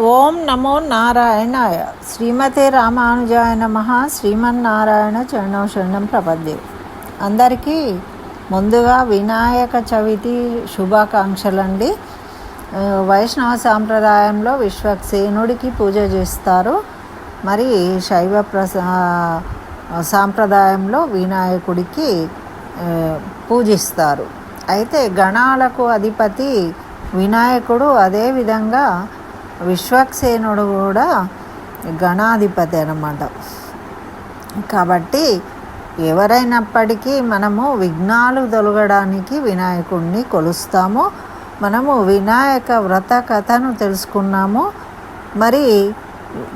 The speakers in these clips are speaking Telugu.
ఓం నమో నారాయణాయ. శ్రీమతే రామానుజాయ నమ. శ్రీమన్నారాయణ చరణం శరణం ప్రపద్యం అందరికీ ముందుగా వినాయక చవితి శుభాకాంక్షలండి. వైష్ణవ సాంప్రదాయంలో విశ్వక్సేనుడికి పూజ చేస్తారు. మరి శైవ ప్రసా సాంప్రదాయంలో వినాయకుడికి పూజిస్తారు. అయితే గణాలకు అధిపతి వినాయకుడు. అదేవిధంగా విశ్వక్సేనుడు కూడా గణాధిపతి అనమాట కాబట్టి ఎవరైనప్పటికీ మనము విఘ్నాలు తొలగడానికి వినాయకుడిని కొలుస్తాము. మనము వినాయక వ్రత కథను తెలుసుకున్నాము. మరి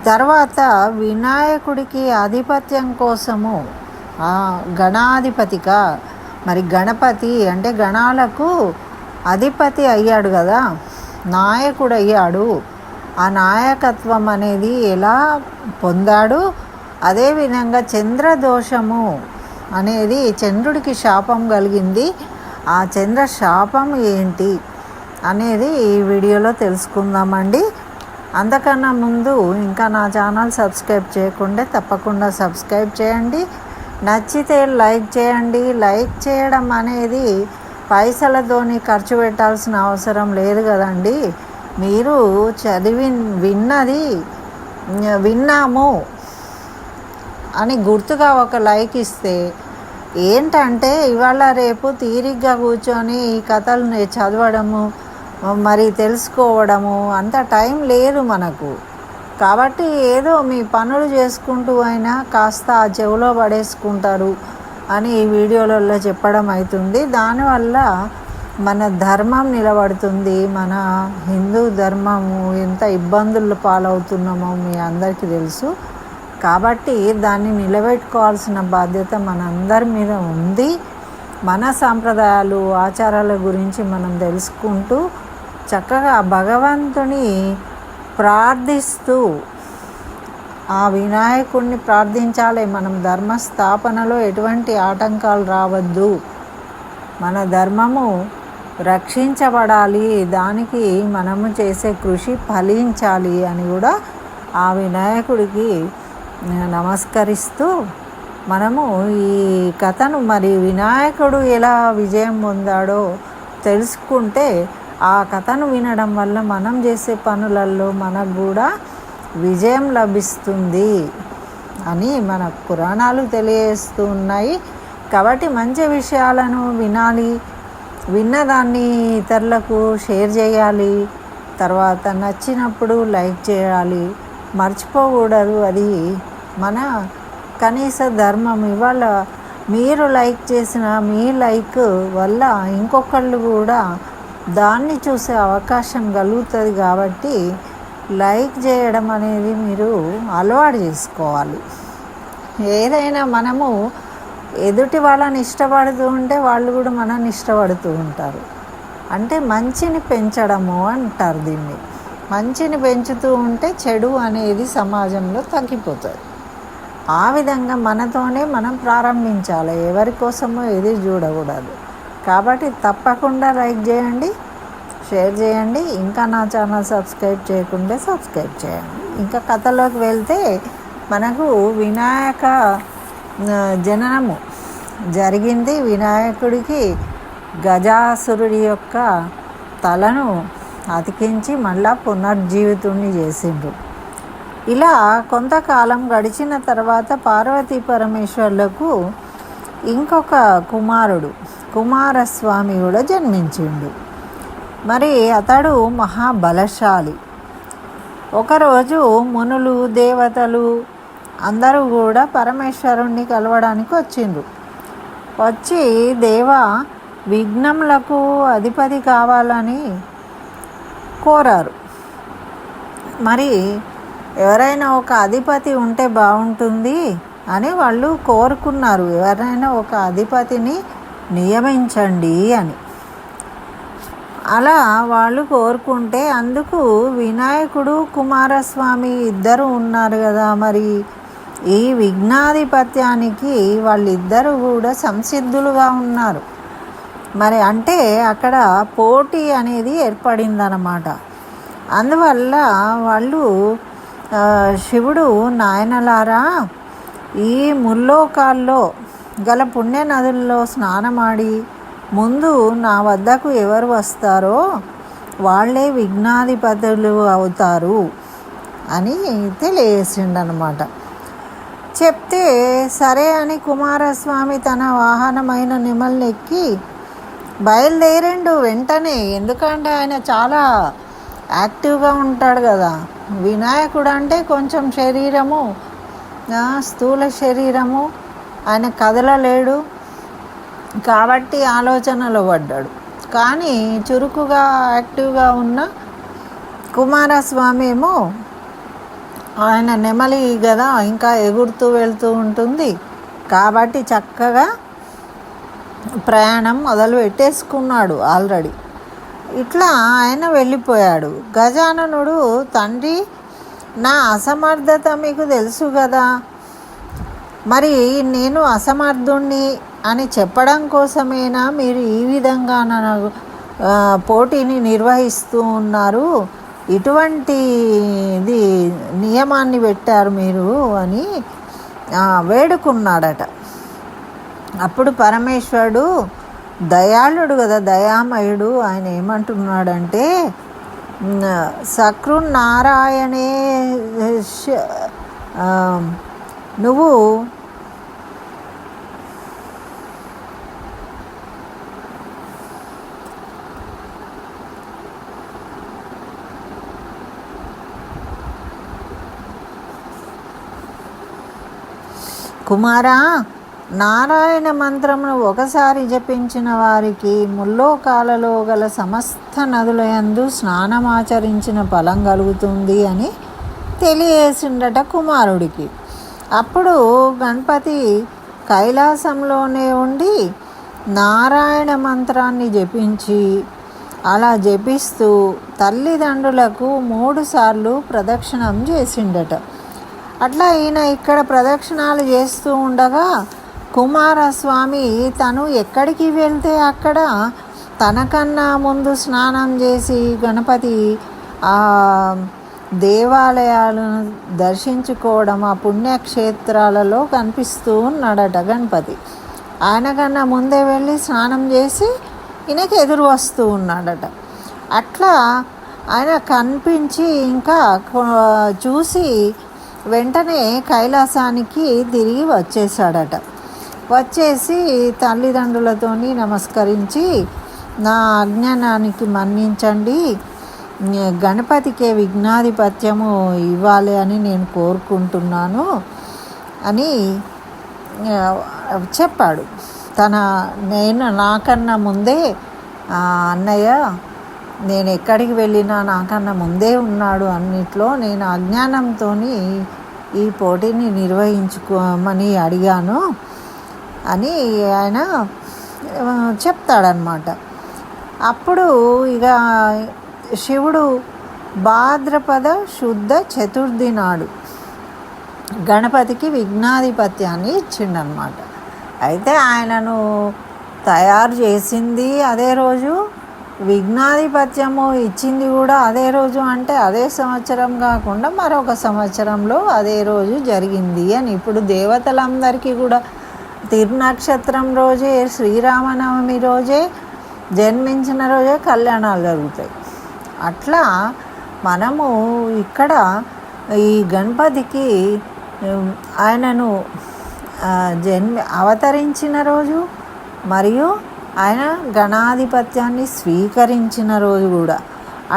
తర్వాత వినాయకుడికి ఆధిపత్యం కోసము గణాధిపతిగా మరి గణపతి అంటే గణాలకు అధిపతి అయ్యాడు కదా నాయకుడు అయ్యాడు ఆ నాయకత్వం అనేది ఎలా పొందాడు? అదేవిధంగా చంద్రదోషము అనేది చంద్రుడికి శాపం కలిగింది. ఆ చంద్ర శాపం ఏంటి అనేది ఈ వీడియోలో తెలుసుకుందామండి. అంతకన్నా ముందు ఇంకా నా ఛానల్ సబ్స్క్రైబ్ చేయకుండా తప్పకుండా సబ్స్క్రైబ్ చేయండి. నచ్చితే లైక్ చేయండి. లైక్ చేయడం అనేది పైసలతోని ఖర్చు పెట్టాల్సిన అవసరం లేదు కదండి. మీరు చదివి విన్నది విన్నాము అని గుర్తుగా ఒక లైక్ ఇస్తే ఏంటంటే ఇవాళ రేపు తీరిగ్గా కూర్చొని ఈ కథలు చదవడము మరి తెలుసుకోవడము అంత టైం లేదు మనకు. కాబట్టి ఏదో మీ పనులు చేసుకుంటూ అయినా కాస్త ఆ చెవిలో పడేసుకుంటారు అని ఈ వీడియోలలో చెప్పడం అవుతుంది దానివల్ల మన ధర్మం నిలబడుతుంది మన హిందూ ధర్మము ఎంత ఇబ్బందులు పాలవుతున్నామో మీ అందరికీ తెలుసు. కాబట్టి దాన్ని నిలబెట్టుకోవాల్సిన బాధ్యత మనందరి మీద ఉంది. మన సాంప్రదాయాలు ఆచారాల గురించి మనం తెలుసుకుంటూ చక్కగా భగవంతుని ప్రార్థిస్తూ ఆ వినాయకుడిని ప్రార్థించాలి. మనం ధర్మ స్థాపనలో ఎటువంటి ఆటంకాలు రావద్దు. మన ధర్మము రక్షించబడాలి. దానికి మనము చేసే కృషి ఫలించాలి అని కూడా ఆ వినాయకుడికి నమస్కరిస్తూ మనము ఈ కథను మరి వినాయకుడు ఎలా విజయం పొందాడో తెలుసుకుంటే ఆ కథను వినడం వల్ల మనం చేసే పనులలో మనకు కూడా విజయం లభిస్తుంది అని మన పురాణాలు తెలియజేస్తూ ఉన్నాయి. కాబట్టి మంచి విషయాలను వినాలి. విన్నదాన్ని ఇతరులకు షేర్ చేయాలి తర్వాత నచ్చినప్పుడు లైక్ చేయాలి. మర్చిపోకూడదు అది. మన కనీస ధర్మం ఇవాళ మీరు లైక్ చేసిన మీ లైక్ వల్ల ఇంకొకళ్ళు కూడా దాన్ని చూసే అవకాశం కలుగుతుంది కాబట్టి లైక్ చేయడం అనేది మీరు అలవాటు చేసుకోవాలి. ఏదైనా మనము ఎదుటి వాళ్ళని ఇష్టపడుతూ ఉంటే వాళ్ళు కూడా మనల్ని ఇష్టపడుతూ ఉంటారు. అంటే మంచిని పెంచడము అంటారు దీన్ని. మంచిని పెంచుతూ ఉంటే చెడు అనేది సమాజంలో తగ్గిపోతుంది. ఆ విధంగా మనతోనే మనం ప్రారంభించాలి. ఎవరి కోసమో ఏది చూడకూడదు. కాబట్టి తప్పకుండా లైక్ చేయండి షేర్ చేయండి. ఇంకా నా ఛానల్ సబ్స్క్రైబ్ చేయకుంటే సబ్స్క్రైబ్ చేయండి. ఇంకా కథలోకి వెళ్తే మనకు వినాయక జననము జరిగింది. వినాయకుడికి గజాసురుడి యొక్క తలను అతికించి మళ్ళా పునర్జీవితుణ్ణి చేసిండు. ఇలా కొంతకాలం గడిచిన తర్వాత పార్వతీ పరమేశ్వర్లకు ఇంకొక కుమారుడు కుమారస్వామి కూడా జన్మించిండు. మరి అతడు మహాబలశాలి. ఒకరోజు మునులు దేవతలు అందరూ కూడా పరమేశ్వరుణ్ణి కలవడానికి వచ్చిండ్రు. వచ్చి దేవ విఘ్నములకు అధిపతి కావాలని కోరారు. మరి ఎవరైనా ఒక అధిపతి ఉంటే బాగుంటుంది అని వాళ్ళు కోరుకున్నారు. ఎవరైనా ఒక అధిపతిని నియమించండి అని. అలా వాళ్ళు కోరుకుంటే అందుకు వినాయకుడు కుమారస్వామి ఇద్దరు ఉన్నారు కదా మరి. ఈ విఘ్నాధిపత్యానికి వాళ్ళిద్దరూ కూడా సంసిద్ధులుగా ఉన్నారు. మరి అంటే అక్కడ పోటీ అనేది ఏర్పడిందనమాట అందువల్ల వాళ్ళు శివుడు నాయనలారా ఈ ముల్లోకాల్లో గల పుణ్య నదుల్లో స్నానమాడి ముందు నా వద్దకు ఎవరు వస్తారో వాళ్ళే విఘ్నాధిపతులు అవుతారు అని తెలియజేసిండనమాట చెప్తే సరే అని కుమారస్వామి తన వాహనమైన నెమల్నెక్కి బయలుదేరిండు వెంటనే. ఎందుకంటే ఆయన చాలా యాక్టివ్గా ఉంటాడు కదా. వినాయకుడు అంటే కొంచెం శరీరము స్థూల శరీరము ఆయన కదలలేడు. కాబట్టి ఆలోచనలో పడ్డాడు. కానీ చురుకుగా యాక్టివ్గా ఉన్న కుమారస్వామి ఏమో ఆయన నెమలి కదా ఇంకా ఎగురుతూ వెళ్తూ ఉంటుంది. కాబట్టి చక్కగా ప్రయాణం మొదలు పెట్టేసుకున్నాడు ఆల్రెడీ. ఇట్లా ఆయన వెళ్ళిపోయాడు. గజాననుడు తండ్రి నా అసమర్థత మీకు తెలుసు కదా మరి నేను అసమర్థుణ్ణి అని చెప్పడం కోసమేనా మీరు ఈ విధంగా నన్ను పోటీని నిర్వహిస్తూ ఉన్నారు? ఇటువంటి ఇది నియమాన్ని పెట్టారు మీరు అని వేడుకున్నాడట. అప్పుడు పరమేశ్వరుడు దయాళుడు కదా దయామయుడు ఆయన ఏమంటున్నాడంటే సకృనారాయణే నారాయణే నువ్వు కుమారా నారాయణ మంత్రమును ఒకసారి జపించిన వారికి ముల్లోకాలలో గల సమస్త నదులయందు స్నానమాచరించిన ఫలం కలుగుతుంది అని తెలియజేసిండట కుమారుడికి. అప్పుడు గణపతి కైలాసంలోనే ఉండి నారాయణ మంత్రాన్ని జపించి అలా జపిస్తూ తల్లిదండ్రులకు మూడుసార్లు ప్రదక్షిణం చేసిండట. అట్లా ఈయన ఇక్కడ ప్రదక్షిణాలు చేస్తూ ఉండగా కుమారస్వామి తను ఎక్కడికి వెళ్తే అక్కడ తనకన్నా ముందు స్నానం చేసి గణపతి దేవాలయాలను దర్శించుకోవడం ఆ పుణ్యక్షేత్రాలలో కనిపిస్తూ ఉన్నాడట గణపతి. ఆయనకన్నా ముందే వెళ్ళి స్నానం చేసి ఈయనకి ఎదురు వస్తూ ఉన్నాడట. అట్లా ఆయన కనిపించి ఇంకా చూసి వెంటనే కైలాసానికి తిరిగి వచ్చేసాడట వచ్చేసి తల్లిదండ్రులతోని నమస్కరించి నా అజ్ఞానానికి మన్నించండి గణపతికే విఘ్నాధిపత్యము ఇవ్వాలి అని నేను కోరుకుంటున్నాను అని చెప్పాడు. తన నేను నాకన్నా ముందే అన్నయ్య నేను ఎక్కడికి వెళ్ళినా నాకన్నా ముందే ఉన్నాడు అన్నిట్లో. నేను అజ్ఞానంతో ఈ పోటీని నిర్వహించుకోమని అడిగాను అని ఆయన చెప్తాడనమాట అప్పుడు ఇక శివుడు భాద్రపద శుద్ధ చతుర్థి నాడు గణపతికి విఘ్నాధిపత్యాన్ని ఇచ్చిండనమాట అయితే ఆయనను తయారు చేసింది అదే రోజు విఘ్నాధిపత్యము ఇచ్చింది కూడా అదే రోజు అంటే అదే సంవత్సరం కాకుండా మరొక సంవత్సరంలో అదే రోజు జరిగింది అని. ఇప్పుడు దేవతలందరికీ కూడా తిరునక్షత్రం రోజే శ్రీరామనవమి రోజే జన్మించిన రోజే కళ్యాణాలు జరుగుతాయి. అట్లా మనము ఇక్కడ ఈ గణపతికి ఆయనను ఆ, జన్మి అవతరించిన రోజు మరియు ఆయన గణాధిపత్యాన్ని స్వీకరించిన రోజు కూడా.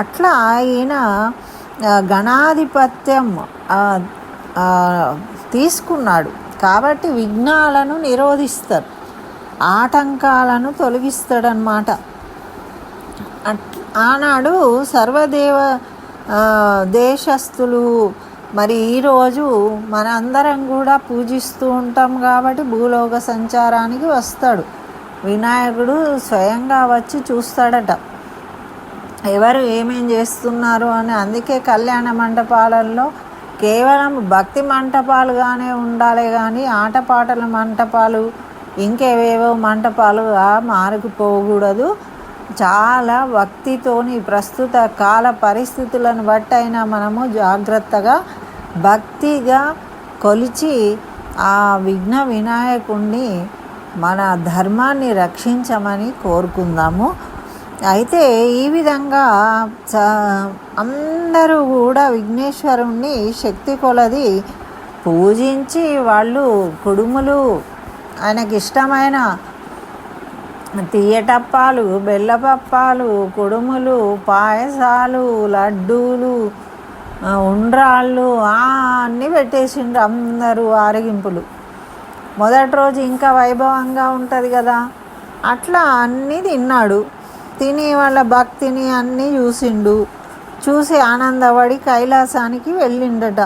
అట్లా ఆయన గణాధిపత్యం తీసుకున్నాడు. కాబట్టి విఘ్నాలను నిరోధిస్తారు. ఆటంకాలను తొలగిస్తాడనమాట అట్ ఆనాడు సర్వదేవ దేశస్థులు మరి ఈరోజు మన అందరం కూడా పూజిస్తూ ఉంటాం కాబట్టి భూలోక సంచారానికి వస్తాడు. వినాయకుడు స్వయంగా వచ్చి చూస్తాడట. ఎవరు ఏమేం చేస్తున్నారు అని అందుకే కళ్యాణ మంటపాలలో కేవలం భక్తి మంటపాలుగానే ఉండాలి కానీ ఆటపాటల మంటపాలు ఇంకేవేవో మంటపాలుగా మారిపోకూడదు. చాలా భక్తితోని ప్రస్తుత కాల పరిస్థితులను బట్టి అయినా మనము జాగ్రత్తగా భక్తిగా కొలిచి ఆ విఘ్న వినాయకుణ్ణి మన ధర్మాన్ని రక్షించమని కోరుకుందాము. అయితే ఈ విధంగా చ అందరూ కూడా విఘ్నేశ్వరుణ్ణి శక్తి కొలది పూజించి వాళ్ళు కుడుములు ఆయనకి ఇష్టమైన తీయటప్పాలు బెల్లపప్పాలు కుడుములు పాయసాలు లడ్డూలు ఉండ్రాళ్ళు ఆ, అన్నీ పెట్టేసిండ్రు అందరూ ఆరగింపులు. మొదటి రోజు ఇంకా వైభవంగా ఉంటుంది కదా. అట్లా అన్నీ తిన్నాడు. తిని వాళ్ళ భక్తిని అన్నీ చూసిండు. చూసి ఆనందపడి కైలాసానికి వెళ్ళిండట.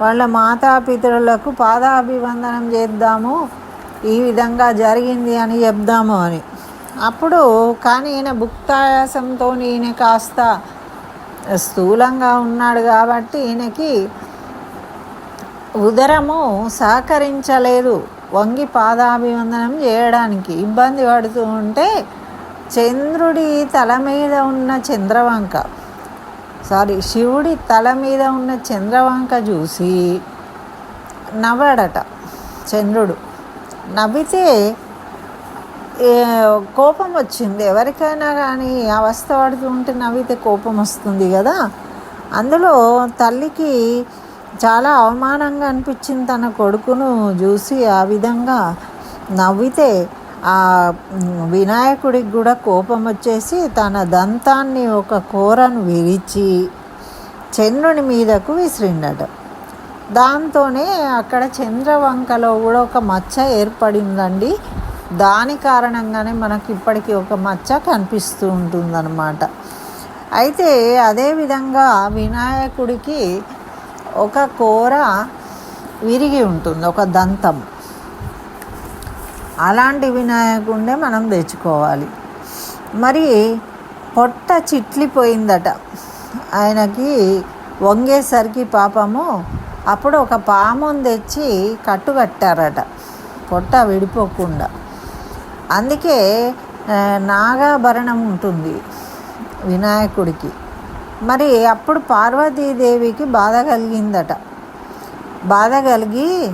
వాళ్ళ మాతాపితరులకు పాదాభివందనం చేద్దాము ఈ విధంగా జరిగింది అని చెప్దాము అని. అప్పుడు కానీ ఈయన భుక్తాయాసంతో ఈయన కాస్త స్థూలంగా ఉన్నాడు కాబట్టి ఈయనకి ఉదరము సహకరించలేదు. వంగి పాదాభివందనం చేయడానికి ఇబ్బంది పడుతూ ఉంటే చంద్రుడి తల మీద ఉన్న చంద్రవంక సారీ శివుడి తల మీద ఉన్న చంద్రవంక చూసి నవ్వాడట చంద్రుడు. నవ్వితే కోపం వచ్చింది. ఎవరికైనా కానీ అవస్థ పడుతూ ఉంటే నవ్వితే కోపం వస్తుంది కదా. అందులో తల్లికి చాలా అవమానంగా అనిపించింది తన కొడుకును చూసి ఆ విధంగా నవ్వితే ఆ వినాయకుడికి కూడా కోపం వచ్చేసి తన దంతాన్ని ఒక కూరను విరిచి చంద్రుని మీదకు విసిరిండట దాంతోనే అక్కడ చంద్రవంకలో కూడా ఒక మచ్చ ఏర్పడిందండి. దాని కారణంగానే మనకి ఇప్పటికీ ఒక మచ్చ కనిపిస్తూ ఉంటుందన్నమాట. అయితే అదేవిధంగా వినాయకుడికి ఒక కూర విరిగి ఉంటుంది ఒక దంతం. అలాంటి వినాయకుండే మనం తెచ్చుకోవాలి. మరి పొట్ట చిట్లిపోయిందట. ఆయనకి వంగేసరికి పాపము అప్పుడు ఒక పాముని తెచ్చి కట్టుకట్టారట పొట్ట విడిపోకుండా. అందుకే నాగాభరణం ఉంటుంది వినాయకుడికి. మరి అప్పుడు పార్వతీదేవికి బాధ కలిగిందట. బాధ కలిగి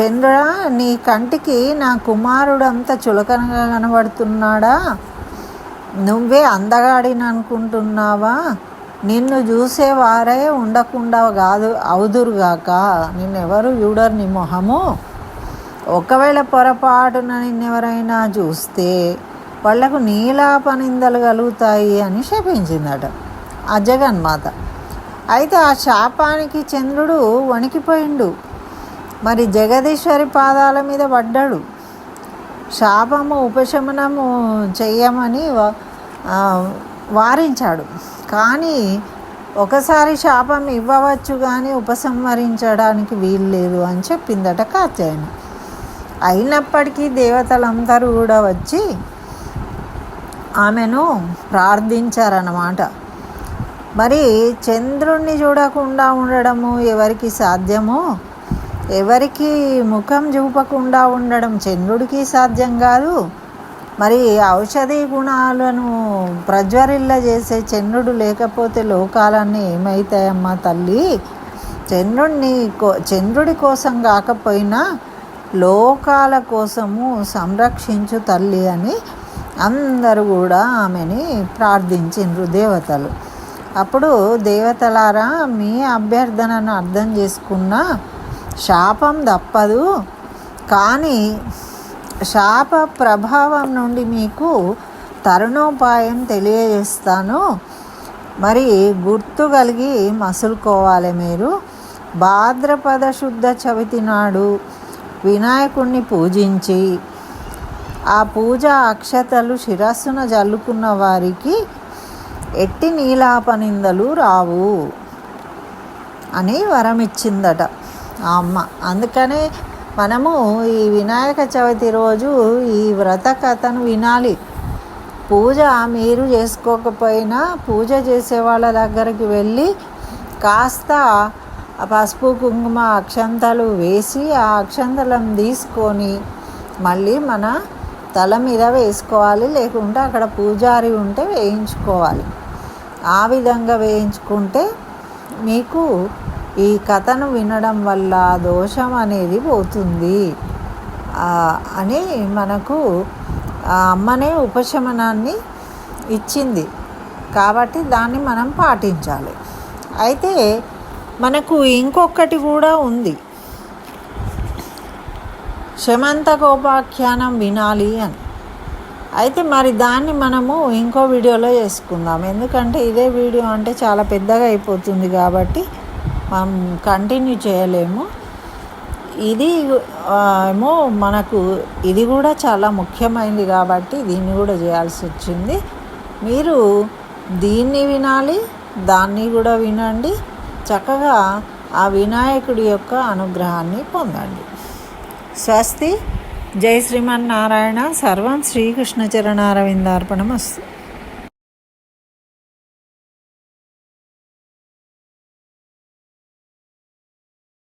చంద్ర నీ కంటికి నా కుమారుడు అంత చులకనగా కనబడుతున్నాడా? నువ్వే అందగాడిని అనుకుంటున్నావా నిన్ను చూసేవారే ఉండకుండా కాదు అవుదురుగాక. నిన్నెవరు చూడరు నీ మొహము? ఒకవేళ పొరపాటున నిన్నెవరైనా చూస్తే వాళ్ళకు నీలాపనిందలు కలుగుతాయి అని శపించిందట. ఆ జగన్మాత అయితే ఆ శాపానికి చంద్రుడు వణికిపోయిండు. మరి జగదీశ్వరి పాదాల మీద పడ్డాడు. శాపము ఉపశమనము చెయ్యమని వ- వారించాడు. కానీ ఒకసారి శాపం ఇవ్వవచ్చు కానీ ఉపసంహరించడానికి వీలు లేదు అని చెప్పిందట కాత్యాయన. అయినప్పటికీ దేవతలందరూ కూడా వచ్చి ఆమెను ప్రార్థించారన్నమాట. మరి చంద్రుణ్ణి చూడకుండా ఉండడము ఎవరికి సాధ్యమో? ఎవరికి ముఖం చూపకుండా ఉండడం చంద్రుడికి సాధ్యం కాదు. మరి ఔషధి గుణాలను ప్రజ్వరిల్ల చేసే చంద్రుడు లేకపోతే లోకాలన్నీ ఏమవుతాయమ్మా తల్లి? చంద్రుడిని కో చంద్రుడి కోసం కాకపోయినా లోకాల కోసము సంరక్షించు తల్లి అని అందరూ కూడా ఆమెని ప్రార్థించిండ్రు దేవతలు. అప్పుడు దేవతలారా మీ అభ్యర్థనను అర్థం చేసుకున్న శాపం తప్పదు. కానీ శాప ప్రభావం నుండి మీకు తరుణోపాయం తెలియజేస్తాను. మరి గుర్తు కలిగి మసులుకోవాలి మీరు. భాద్రపద శుద్ధ చవితి నాడు వినాయకుణ్ణి పూజించి ఆ పూజ అక్షతలు శిరస్సున జల్లుకున్న వారికి ఎట్టి నీలాపనిందలు రావు అని వరం ఇచ్చిందట ఆ అమ్మ. అందుకనే మనము ఈ వినాయక చవితి రోజు ఈ వ్రత కథను వినాలి. పూజ మీరు చేసుకోకపోయినా పూజ చేసే వాళ్ళ దగ్గరికి వెళ్ళి కాస్త పసుపు కుంకుమ అక్షంతలు వేసి ఆ అక్షంతలం తీసుకొని మళ్ళీ మన తల మీద వేసుకోవాలి. లేకుంటే అక్కడ పూజారి ఉంటే వేయించుకోవాలి. ఆ విధంగా వేయించుకుంటే మీకు ఈ కథను వినడం వల్ల దోషం అనేది పోతుంది. అని మనకు ఆ అమ్మనే ఉపశమనాన్ని ఇచ్చింది. కాబట్టి దాన్ని మనం పాటించాలి. అయితే మనకు ఇంకొకటి కూడా ఉంది. శమంత గోపాఖ్యానం వినాలి అని. అయితే మరి దాన్ని మనము ఇంకో వీడియోలో చేసుకుందాం. ఎందుకంటే ఇదే వీడియో అంటే చాలా పెద్దగా అయిపోతుంది కాబట్టి మనం కంటిన్యూ చేయలేము. ఇది ఏమో మనకు ఇది కూడా చాలా ముఖ్యమైనది కాబట్టి దీన్ని కూడా చేయాల్సి వచ్చింది. మీరు దీన్ని వినాలి దాన్ని కూడా వినండి. చక్కగా ఆ వినాయకుడి యొక్క అనుగ్రహాన్ని పొందండి. స్వస్తి. జై శ్రీమన్నారాయణ. సర్వం శ్రీకృష్ణ చరణారవిందార్పణమస్తు